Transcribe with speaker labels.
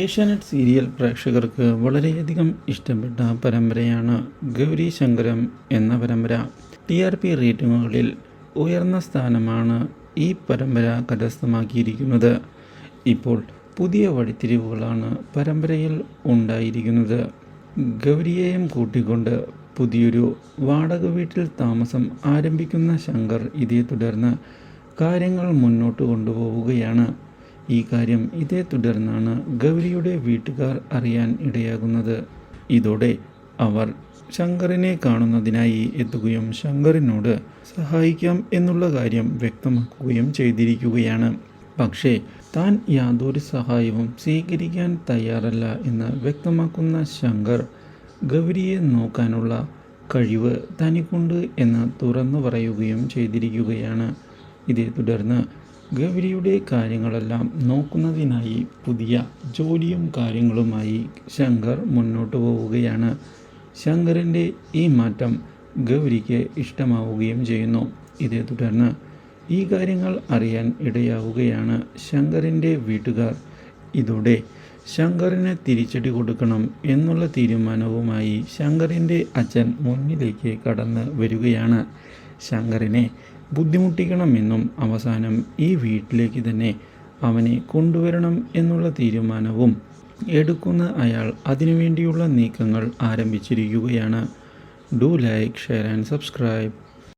Speaker 1: Asianet serial പ്രേക്ഷകർക്ക് വളരെയധികം ഇഷ്ടപ്പെട്ട പരമ്പരയാണ് ഗൗരി ശങ്കരം എന്ന പരമ്പര. ടി ആർ പി റേറ്റിംഗുകളിൽ ഉയർന്ന സ്ഥാനമാണ് ഈ പരമ്പര കരസ്ഥമാക്കിയിരിക്കുന്നത്. ഇപ്പോൾ പുതിയ വഴിത്തിരിവുകളാണ് പരമ്പരയിൽ ഉണ്ടായിരിക്കുന്നത്. ഗൗരിയെയും കൂട്ടിക്കൊണ്ട് പുതിയൊരു വാടക വീട്ടിൽ താമസം ആരംഭിക്കുന്ന ശങ്കർ ഇതേ തുടർന്ന് കാര്യങ്ങൾ മുന്നോട്ട് കൊണ്ടുപോവുകയാണ്. ഈ കാര്യം ഇതേ തുടർന്നാണ് ഗൗരിയുടെ വീട്ടുകാർ അറിയാൻ ഇടയാകുന്നത്. ഇതോടെ അവർ ശങ്കറിനെ കാണുന്നതിനായി എത്തുകയും ശങ്കറിനോട് സഹായിക്കാം എന്നുള്ള കാര്യം വ്യക്തമാക്കുകയും ചെയ്തിരിക്കുകയാണ്. പക്ഷേ താൻ യാതൊരു സഹായവും സ്വീകരിക്കാൻ തയ്യാറല്ല എന്ന് വ്യക്തമാക്കുന്ന ശങ്കർ ഗൗരിയെ നോക്കാനുള്ള കഴിവ് തനിക്കുണ്ട് എന്ന് തുറന്നു പറയുകയും ചെയ്തിരിക്കുകയാണ്. ഇതേ തുടർന്ന് ഗൗരിയുടെ കാര്യങ്ങളെല്ലാം നോക്കുന്നതിനായി പുതിയ ജോലിയും കാര്യങ്ങളുമായി ശങ്കർ മുന്നോട്ട് പോവുകയാണ്. ശങ്കറിന്റെ ഈ മാറ്റം ഗൗരിക്ക് ഇഷ്ടമാവുകയും ചെയ്യുന്നു. ഇതേ തുടർന്ന് ഈ കാര്യങ്ങൾ അറിയാൻ ഇടയാവുകയാണ് ശങ്കറിന്റെ വീട്ടുകാർ. ഇതോടെ ശങ്കറിന് തിരിച്ചടി കൊടുക്കണം എന്നുള്ള തീരുമാനവുമായി ശങ്കറിന്റെ അച്ഛൻ മുന്നിലേക്ക് കടന്ന് വരികയാണ്. ശങ്കറിനെ ബുദ്ധിമുട്ടിക്കണമെന്നും അവസാനം ഈ വീട്ടിലേക്ക് തന്നെ അവനെ കൊണ്ടുവരണം എന്നുള്ള തീരുമാനവും എടുക്കുന്ന അയാൾ അതിനുവേണ്ടിയുള്ള നീക്കങ്ങൾ ആരംഭിച്ചിരിക്കുകയാണ്. Do like share and subscribe.